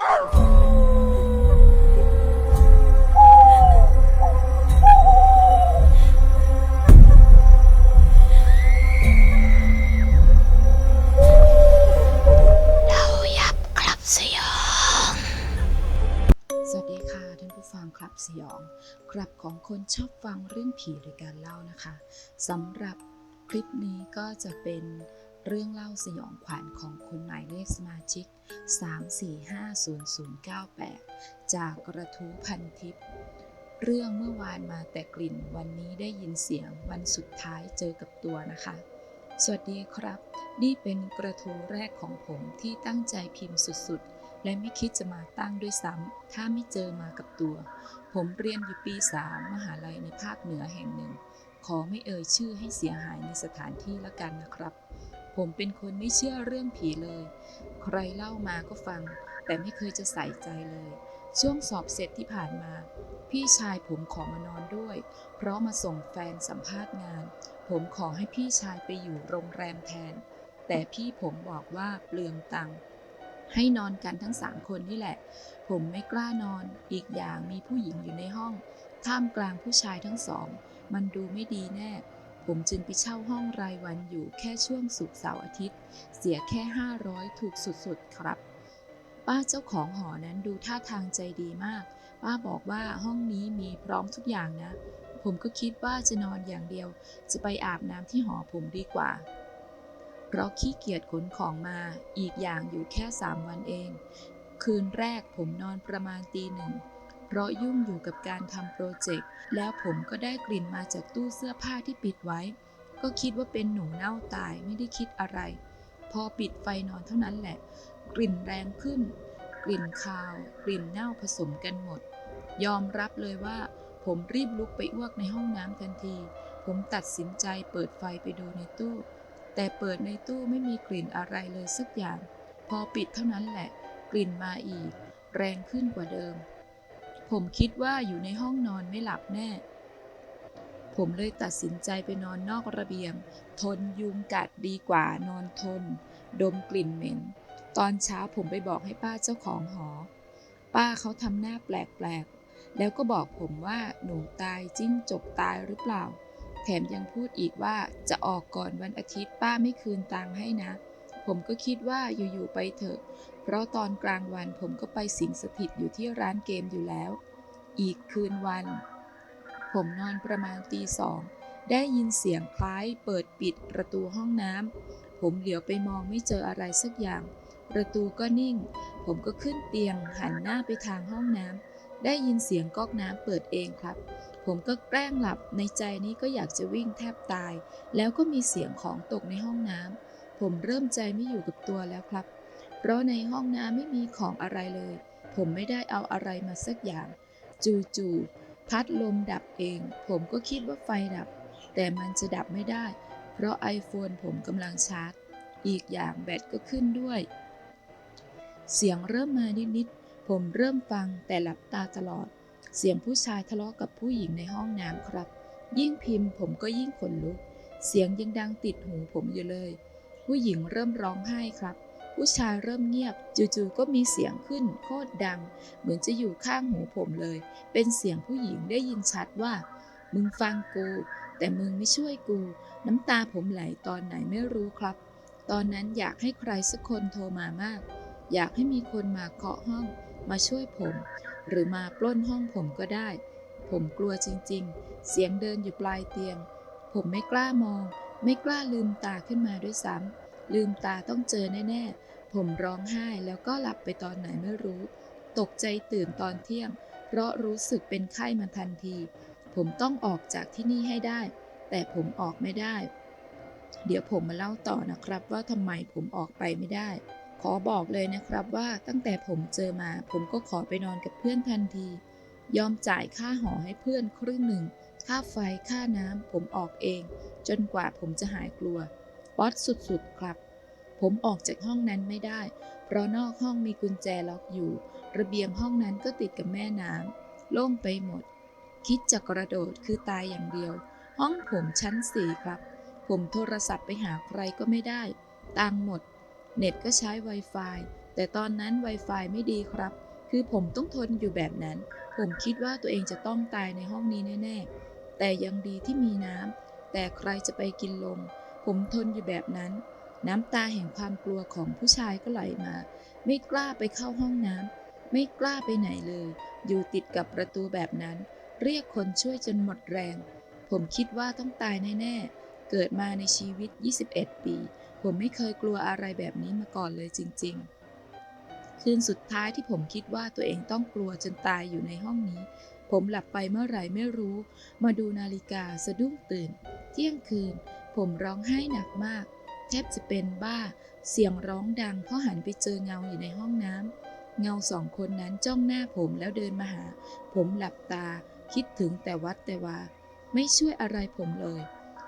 เรายับกลับสยอง สวัสดีค่ะท่านผู้ฟังครับสยองครับของคนชอบฟังเรื่องผีหรือการเล่านะคะสำหรับคลิปนี้ก็จะเป็นเรื่องเล่าสยองขวัญของคุณหมายเลขสมาชิก 3450098จากกระทู้พันทิพย์เรื่องเมื่อวานมาแต่กลิ่นวันนี้ได้ยินเสียงวันสุดท้ายเจอกับตัวนะคะ สวัสดีครับ นี่เป็นกระทู้แรกของผมที่ตั้งใจพิมพ์สุดๆ และไม่คิดจะมาตั้งด้วยซ้ำถ้าไม่เจอมากับตัว ผมเรียนอยู่ปีสามมหาลัยในภาคเหนือแห่งหนึ่ง ขอไม่เอ่ยชื่อให้เสียหายในสถานที่ละกันนะครับ ผมเป็นคนไม่เชื่อเรื่องผีเลย ใครเล่ามาก็ฟัง แต่ไม่เคยจะใส่ใจเลย ช่วงสอบเสร็จที่ผ่านมา พี่ชายผมขอมานอนด้วย เพราะมาส่งแฟนสัมภาษณ์งาน ผมขอให้พี่ชายไปอยู่โรงแรมแทน แต่พี่ผมบอกว่าเปลืองตังค์ให้นอนกันทั้งสามคนนี่แหละ ผมไม่กล้านอน อีกอย่างมีผู้หญิงอยู่ในห้อง ท่ามกลางผู้ชายทั้งสอง มันดูไม่ดีแน่ ผมจึงไปเช่าห้องรายวันอยู่แค่ช่วงศุกเสาร์อาทิตย์ เสียแค่ 500 ถูกสุดๆ ครับ ป้าเจ้าของหอนั้นดูท่าทางใจดีมาก ป้าบอกว่าห้องนี้มีพร้อมทุกอย่างนะ ผมก็คิดว่าจะนอนอย่างเดียว จะไปอาบน้ำที่หอผมดีกว่า เพราะขี้เกียจขนของมา อีกอย่างอยู่แค่ 3 วันเอง คืนแรกผมนอนประมาณตีหนึ่ง เพราะยุ่งอยู่กับการทำโปรเจกต์ แล้วผมก็ได้กลิ่นมาจากตู้เสื้อผ้าที่ปิดไว้ ก็คิดว่าเป็นหนูเน่าตายไม่ได้คิดอะไร พอปิดไฟนอนเท่านั้นแหละ กลิ่นแรงขึ้น กลิ่นคาว กลิ่นเน่าผสมกันหมด ยอมรับเลยว่า ผมรีบลุกไปอ้วกในห้องน้ำทันที ผมตัดสินใจเปิดไฟไปดูในตู้ แต่เปิดในตู้ไม่มีกลิ่นอะไรเลยสักอย่าง พอปิดเท่านั้นแหละ กลิ่นมาอีก แรงขึ้นกว่าเดิม ผมคิดว่าอยู่ในห้องนอนไม่หลับแน่ ผมเลยตัดสินใจไปนอนนอกระเบียง ทนยุงกัดดีกว่านอนทน ดมกลิ่นเหม็น ตอนเช้าผมไปบอกให้ป้าเจ้าของหอ ป้าเขาทำหน้าแปลกๆ แล้วก็บอกผมว่าหนูตายจิ้งจกตายหรือเปล่า แถมยังพูดอีกว่าจะออกก่อนวันอาทิตย์ป้าไม่คืนตังค์ให้นะ ผมก็คิดว่าอยู่ๆไปเถอะ เพราะตอนกลางวันผมก็ไปสิงสถิตอยู่ที่ร้านเกมอยู่แล้ว อีกคืนวัน ผมนอนประมาณตีสอง ได้ยินเสียงคล้ายเปิดปิดประตูห้องน้ำ ผมเหลียวไปมองไม่เจออะไรสักอย่าง ประตูก็นิ่ง ผมก็ขึ้นเตียงหันหน้าไปทางห้องน้ำ ได้ยินเสียงก๊อกน้ำเปิดเองครับ ผมก็แกล้งหลับ ในใจนี้ก็อยากจะวิ่งแทบตาย แล้วก็มีเสียงของตกในห้องน้ำ ผมเริ่มใจไม่อยู่กับตัวแล้วครับ เพราะในห้องน้ำไม่มีของอะไรเลย ผมไม่ได้เอาอะไรมาสักอย่าง จู่ๆพัดลมดับเอง ผมก็คิดว่าไฟดับ แต่มันจะดับไม่ได้ เพราะ iPhone ผมกำลังชาร์จ อีกอย่างแบตก็ขึ้นด้วย เสียงเริ่มมานิดๆ ผมเริ่มฟังแต่หลับตาตลอด เสียงผู้ชายทะเลาะกับผู้หญิงในห้องน้ำครับ ยิ่งพิมพ์ผมก็ยิ่งขนลุก เสียงยังดังติดหูผมอยู่เลย ผู้หญิงเริ่มร้องไห้ครับ ผู้ชายเริ่มเงียบ จู่ๆก็มีเสียงขึ้นโคตรดัง เหมือนจะอยู่ข้างหูผมเลย เป็นเสียงผู้หญิงได้ยินชัดว่า มึงฟังกู แต่มึงไม่ช่วยกู น้ำตาผมไหลตอนไหนไม่รู้ครับ ตอนนั้นอยากให้ใครสักคนโทรมามาก อยากให้มีคนมาเคาะห้อง มาช่วยผม หรือมาปล้นห้องผมก็ได้ ผมกลัวจริงๆ เสียงเดินอยู่ปลายเตียง ผมไม่กล้ามอง ไม่กล้าลืมตาขึ้นมาด้วยซ้ำ ลืมตาต้องเจอแน่ๆ ผมร้องไห้แล้วก็หลับไปตอนไหนไม่รู้ ตกใจตื่นตอนเที่ยง เพราะรู้สึกเป็นไข้มาทันที ผมต้องออกจากที่นี่ให้ได้ แต่ผมออกไม่ได้ เดี๋ยวผมมาเล่าต่อนะครับ ว่าทำไมผมออกไปไม่ได้ ขอบอกเลยนะครับว่าตั้งแต่ผมเจอมา ผมก็ขอไปนอนกับเพื่อนทันที ยอมจ่ายค่าหอให้เพื่อนครึ่งหนึ่ง ค่าไฟค่าน้ำผมออกเอง จนกว่าผมจะหายกลัว ป๊อตสุดๆครับ ผมออกจากห้องนั้นไม่ได้ เพราะนอกห้องมีกุญแจล็อกอยู่ ระเบียงห้องนั้นก็ติดกับแม่น้ำโล่งไปหมด คิดจะกระโดดคือตายอย่างเดียว ห้องผมชั้นสี่ครับ ผมโทรศัพท์ไปหาใครก็ไม่ได้ ตังหมด เน็ตก็ใช้ Wi-Fi แต่แต่ตอนนั้น Wi-Fi ไม่ดีครับ คือผมต้องทนอยู่แบบนั้น ผมคิดว่าตัวเองจะต้องตายในห้องนี้แน่ ๆ แต่ยังดีที่มีน้ำแต่ใครจะไปกินลม ผมทนอยู่แบบนั้น น้ำตาแห่งความกลัวของผู้ชายก็ไหลมา ไม่กล้าไปเข้าห้องน้ำไม่กล้าไปไหนเลย อยู่ติดกับประตูแบบนั้น เรียกคนช่วยจนหมดแรง ผมคิดว่าต้องตายแน่ๆ เกิดมาในชีวิต 21 ปี ผมไม่เคยกลัวอะไรแบบนี้มาก่อนเลยจริง ๆ คืนสุดท้ายที่ผมคิดว่าตัวเองต้องกลัวจนตายอยู่ในห้องนี้ผมหลับไปเมื่อไหร่ไม่รู้ มาดูนาฬิกาสะดุ้งตื่น เที่ยงคืน ผมร้องไห้หนักมาก แทบจะเป็นบ้า เสียงร้องดัง เพราะหันไปเจอเงาอยู่ในห้องน้ำ เงาสองคนนั้นจ้องหน้าผมแล้วเดินมาหา ผมหลับตา คิดถึงแต่วัดแต่ว่า ไม่ช่วยอะไรผมเลย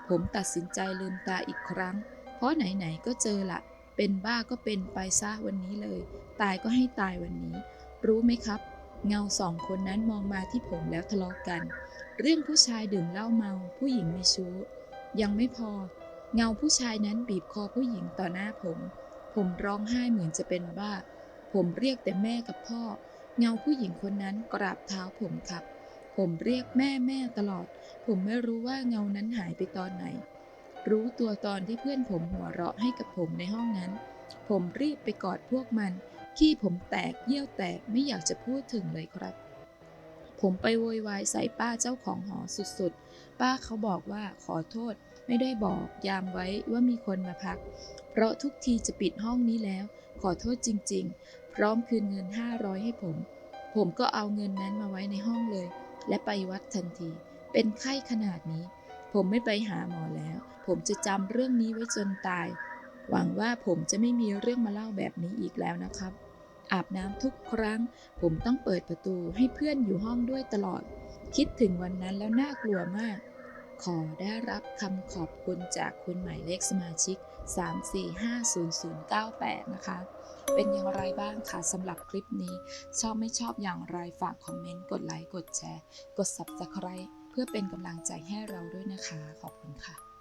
ผมตัดสินใจลืมตาอีกครั้ง เพราะไหนๆก็เจอละ เป็นบ้าก็เป็นไปซะวันนี้เลย ตายก็ให้ตายวันนี้ รู้ไหมครับ เงาสองคนนั้นมองมาที่ผมแล้วทะเลาะกัน เรื่องผู้ชายดื่มเหล้าเมา ผู้หญิงมีชู้ ยังไม่พอ เงาผู้ชายนั้นบีบคอผู้หญิงต่อหน้าผม ผมร้องไห้เหมือนจะเป็นบ้า ผมเรียกแต่แม่กับพ่อ เงาผู้หญิงคนนั้นกราบเท้าผมครับ ผมเรียกแม่แม่ตลอด ผมไม่รู้ว่าเงานั้นหายไปตอนไหน รู้ตัวตอนที่เพื่อนผมหัวเราะให้กับผมในห้องนั้น ผมรีบไปกอดพวกมัน ขี้ผมแตกเยี่ยวแตกไม่อยากจะพูดถึงเลยครับ ผมไปโวยวายใส่ป้าเจ้าของหอสุดๆ ป้าเขาบอกว่าขอโทษไม่ได้บอกยามไว้ว่ามีคนมาพัก เพราะทุกทีจะปิดห้องนี้แล้ว ขอโทษจริงๆ พร้อมคืนเงิน 500 ให้ผม ผมก็เอาเงินนั้นมาไว้ในห้องเลย และไปวัดทันที เป็นไข้ขนาดนี้ ผมไม่ไปหาหมอแล้ว ผมจะจำเรื่องนี้ไว้จนตาย หวังว่าผมจะไม่มีเรื่องมาเล่าแบบนี้อีกแล้วนะครับ อาบน้ำทุกครั้ง ผมต้องเปิดประตูให้เพื่อนอยู่ห้องด้วยตลอด คิดถึงวันนั้นแล้วน่ากลัวมาก ขอได้รับคำขอบคุณจากคุณหมายเลขสมาชิก 3450098 นะคะ เป็นอย่างไรบ้างคะสำหรับคลิปนี้ ชอบไม่ชอบอย่างไรฝากคอมเมนต์ กดไลค์ กดแชร์ กด Subscribe เพื่อเป็นกำลังใจให้เราด้วยนะคะ ขอบคุณค่ะ